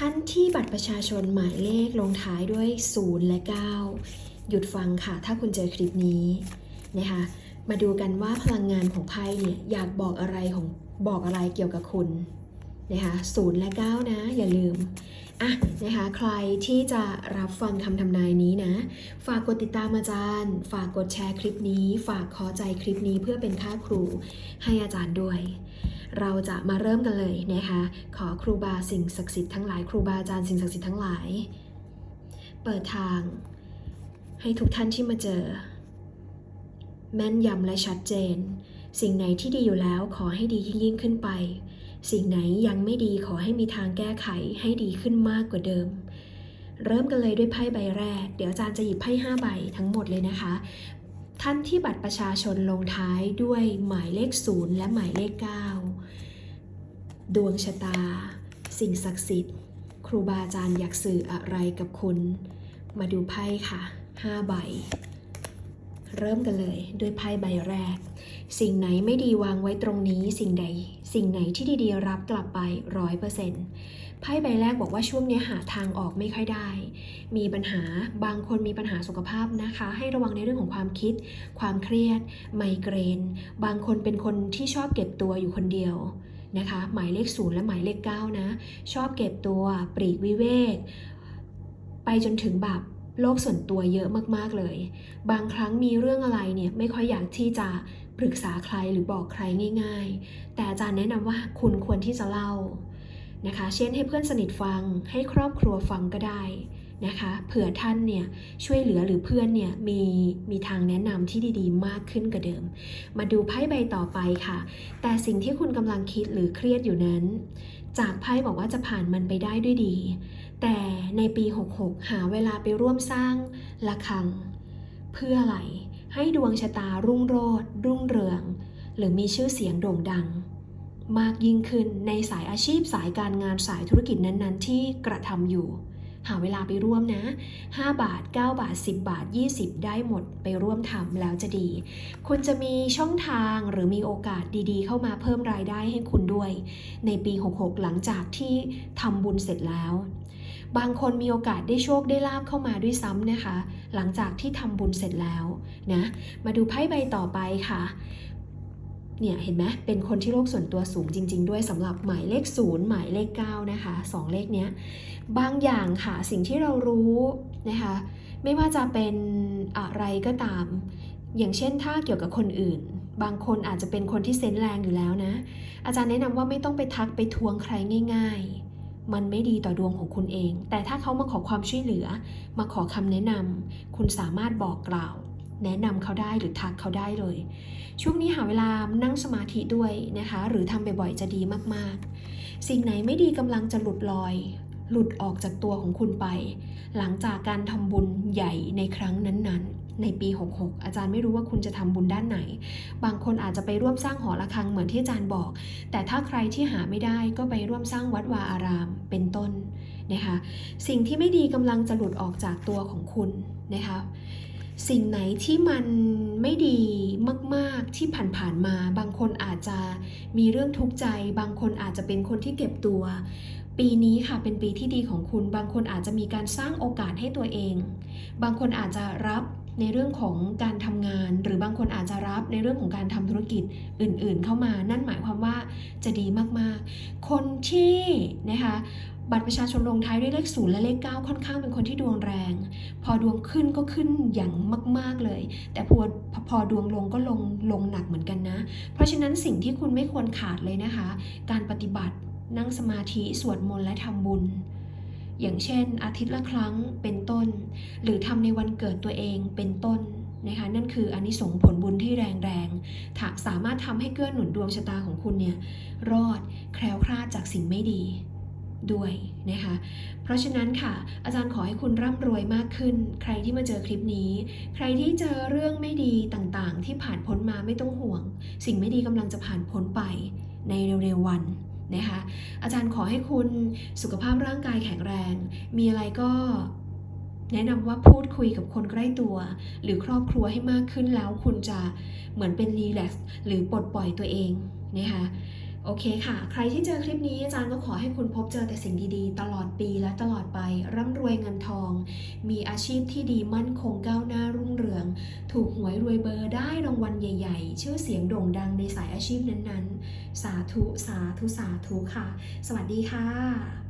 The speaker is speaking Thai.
ท่านที่บัตรประชาชนหมายเลขลงท้ายด้วย 0 และ 9 หยุดฟังค่ะ ถ้าคุณเจอคลิปนี้นะคะ มาดูกันว่าพลังงานของไพ่เนี่ยอยากบอกอะไรของบอกอะไรเกี่ยวกับคุณนะคะ0และ 9 นะ อย่าลืมอะนะคะใครที่จะรับฟังคำทำนายนี้นะ ฝากกดติดตามอาจารย์ ฝากกดแชร์คลิปนี้ ฝากขอใจคลิปนี้เพื่อเป็นค่าครูให้อาจารย์ด้วย เราจะมาเริ่มกันเลยนะคะ ขอครูบาสิ่งศักดิ์สิทธิ์ทั้งหลายครูบาอาจารย์สิ่งศักดิ์สิทธิ์ทั้งหลาย เปิดทาง ให้ทุกท่านที่มาเจอ แม่นยำและชัดเจน สิ่งไหนที่ดีอยู่แล้วขอให้ดียิ่งยิ่งขึ้นไป สิ่งไหนยังไม่ดีขอให้มีทางแก้ไขให้ดีขึ้นมากกว่าเดิมเริ่มกันเลยด้วยไพ่ใบแรก เดี๋ยวอาจารย์จะหยิบไพ่5ใบทั้งหมดเลยนะคะ ท่านที่บัตรประชาชนลงท้ายด้วยหมายเลข 0 และหมายเลข 9 ดวงชะตา สิ่งศักดิ์สิทธิ์ ครูบาอาจารย์อยากสื่ออะไรกับคุณ มาดูไพ่ค่ะ5ใบ เริ่มกันเลยด้วยไพ่ใบแรก สิ่งไหนไม่ดีวางไว้ตรงนี้ สิ่งใด สิ่งไหนที่ดีๆรับกลับไปร้อยเปอร์เซ็นต์ไพ่ใบแรกบอกว่าช่วงนี้หาทางออกไม่ค่อยได้ มีปัญหาบางคนมีปัญหาสุขภาพนะคะ ให้ระวังในเรื่องของความคิด ความเครียด ไมเกรน บางคนเป็นคนที่ชอบเก็บตัวอยู่คนเดียว นะคะ หมายเลขศูนย์และหมายเลขเก้านะ ชอบเก็บตัวปรีกวิเวก ไปจนถึงแบบโลกส่วนตัวเยอะมากๆเลย บางครั้งมีเรื่องอะไรเนี่ยไม่ค่อยอยากที่จะปรึกษาใครหรือบอกใครง่าย ๆ แต่อาจารย์แนะนำว่าคุณควรที่จะเล่านะคะ เช่นให้เพื่อนสนิทฟัง ให้ครอบครัวฟังก็ได้ นะคะเผื่อท่านเนี่ยช่วยเหลือหรือเพื่อนเนี่ยมีมีทางแนะนำที่ดีๆ มากขึ้นกว่าเดิม มาดูไพ่ใบต่อไปค่ะ แต่สิ่งที่คุณกำลังคิดหรือเครียดอยู่นั้น จากไพ่บอกว่าจะผ่านมันไปได้ด้วยดี แต่ในปี 66 หาเวลาไปร่วมสร้างระฆัง เพื่ออะไรให้ดวงชะตารุ่งโรจน์รุ่งเรือง หรือมีชื่อเสียงโด่งดังมากยิ่งขึ้นในสายอาชีพสายการงานสายธุรกิจนั้น ๆ ที่กระทำอยู่ หาเวลาไปร่วมนะ 5 บาท 9 บาท 10 บาท 20 ได้หมดไปร่วมทำแล้วจะดี คุณจะมีช่องทางหรือมีโอกาสดีๆ เข้ามาเพิ่มรายได้ให้คุณด้วย ในปี 66 หลังจากที่ทำบุญเสร็จแล้วบางคนมีโอกาสได้โชคได้ลาบเข้ามาด้วยซ้ำนะคะ หลังจากที่ทำบุญเสร็จแล้วนะ มาดูไพ่ใบต่อไปค่ะ เนี่ยเห็นไหมเป็นคนที่โลกส่วนตัวสูงจริง ๆ ด้วยสำหรับหมายเลข 0 หมายเลข 9 นะคะสองเลขเนี้ยบางอย่างค่ะสิ่งที่เรารู้นะคะไม่ว่าจะเป็นอะไรก็ตาม อย่างเช่นถ้าเกี่ยวกับคนอื่น บางคนอาจจะเป็นคนที่เซนแรงอยู่แล้วนะ อาจารย์แนะนำว่าไม่ต้องไปทักไปทวงใครง่าย ๆมันไม่ดีต่อดวงของคุณเอง แต่ถ้าเขามาขอความช่วยเหลือ มาขอคำแนะนำ คุณสามารถบอกกล่าว แนะนำเขาได้หรือทักเขาได้เลย ช่วงนี้หาเวลานั่งสมาธิด้วยนะคะ หรือทำบ่อยๆจะดีมากๆ สิ่งไหนไม่ดีกำลังจะหลุดลอย หลุดออกจากตัวของคุณไป หลังจากการทำบุญใหญ่ในครั้งนั้นๆในปี 66 อาจารย์ไม่รู้ว่าคุณจะทำบุญด้านไหน บางคนอาจจะไปร่วมสร้างหอระฆังเหมือนที่อาจารย์บอก แต่ถ้าใครที่หาไม่ได้ก็ไปร่วมสร้างวัดวาอาราม เป็นต้นนะคะ สิ่งที่ไม่ดีกำลังจะหลุดออกจากตัวของคุณนะคะ สิ่งไหนที่มันไม่ดีมาก ๆที่ผ่านๆมา บางคนอาจจะมีเรื่องทุกข์ใจ บางคนอาจจะเป็นคนที่เก็บตัว ปีนี้ค่ะเป็นปีที่ดีของคุณ บางคนอาจจะมีการสร้างโอกาสให้ตัวเอง บางคนอาจจะรับในเรื่องของการทำงาน หรือบางคนอาจจะรับในเรื่องของการทำธุรกิจอื่น ๆ เข้ามา นั่นหมายความว่าจะดีมากๆ คนที่นะคะ บัตรประชาชนลงท้ายด้วยเลขศูนย์และเลข 9 ค่อนข้างเป็นคนที่ดวงแรง พอดวงขึ้นก็ขึ้นอย่างมาก ๆเลย แต่พอพอดวงลงก็ลงลงหนักเหมือนกันนะ เพราะฉะนั้นสิ่งที่คุณไม่ควรขาดเลยนะคะ การปฏิบัตินั่งสมาธิสวดมนต์และทำบุญ อย่างเช่น อาทิตย์ละครั้งเป็นต้น หรือทำในวันเกิดตัวเองเป็นต้นนะคะนั่นคืออานิสงส์ผลบุญที่แรงๆถ้าสามารถทำให้เกื้อหนุนดวงชะตาของคุณเนี่ยรอดแคล้วคลาดจากสิ่งไม่ดี ด้วยนะคะ เพราะฉะนั้นค่ะ อาจารย์ขอให้คุณร่ำรวยมากขึ้น ใครที่มาเจอคลิปนี้ ใครที่เจอเรื่องไม่ดีต่างๆ ที่ผ่านพ้นมาไม่ต้องห่วง สิ่งไม่ดีกำลังจะผ่านพ้นไปในเร็วๆวันนะคะอาจารย์ขอให้คุณสุขภาพร่างกายแข็งแรง มีอะไรก็แนะนำว่าพูดคุยกับคนใกล้ตัว หรือครอบครัวให้มากขึ้นแล้วคุณจะเหมือนเป็นรีแลกซ์หรือปลดปล่อยตัวเองนะคะ โอเคค่ะ ใครที่เจอคลิปนี้อาจารย์ก็ขอให้คุณพบเจอแต่สิ่งดีๆ ตลอดปีและตลอดไป ร่ำรวยเงินทอง มีอาชีพที่ดีมั่นคงก้าวหน้ารุ่งเรือง ถูกหวยรวยเบอร์ได้รางวัลใหญ่ ๆ ชื่อเสียงโด่งดังในสายอาชีพนั้นๆ สาธุ สาธุ สาธุค่ะ สวัสดีค่ะ